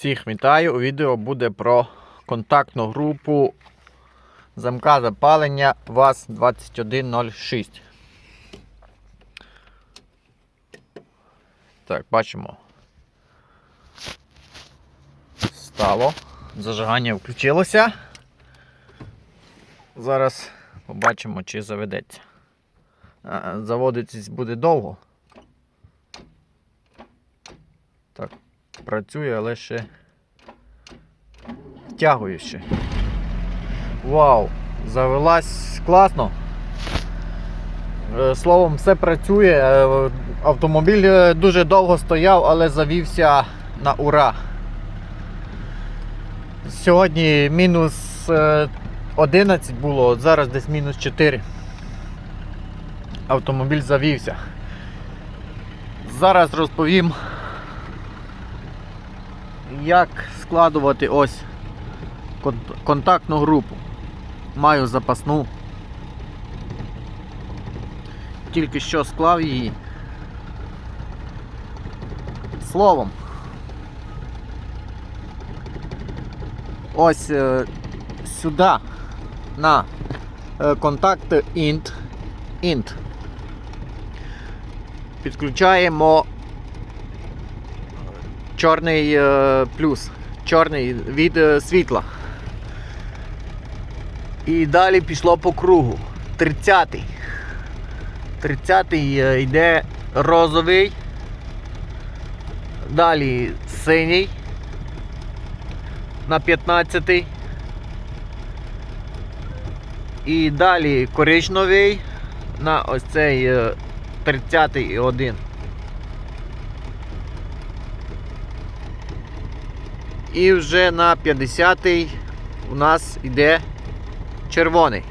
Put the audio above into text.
Всіх вітаю. Відео буде про контактну групу замка запалення ВАЗ-2106. Так, бачимо. Стало. Зажигання включилося. Зараз побачимо, чи заведеться. Заводитись буде довго. Так, працює, але ще втягує ще. Вау! Завелась класно. Е, Словом, все працює. Е, Автомобіль е, дуже довго стояв, але завівся на ура. Сьогодні мінус е, 11 було, от зараз десь мінус 4. Автомобіль завівся. Зараз розповім, як складувати ось контактну групу. Маю запасну. Тільки що склав її. Словом. Ось е, сюди на е, контакт int, int. Підключаємо чорний е, плюс, чорний від е, світла. І далі пішло по кругу. 30-й. 30-й е, йде розовий. Далі синій. На 15-й. І далі коричневий на ось цей е, 30-й і 1. І вже на 50-й у нас йде червоний.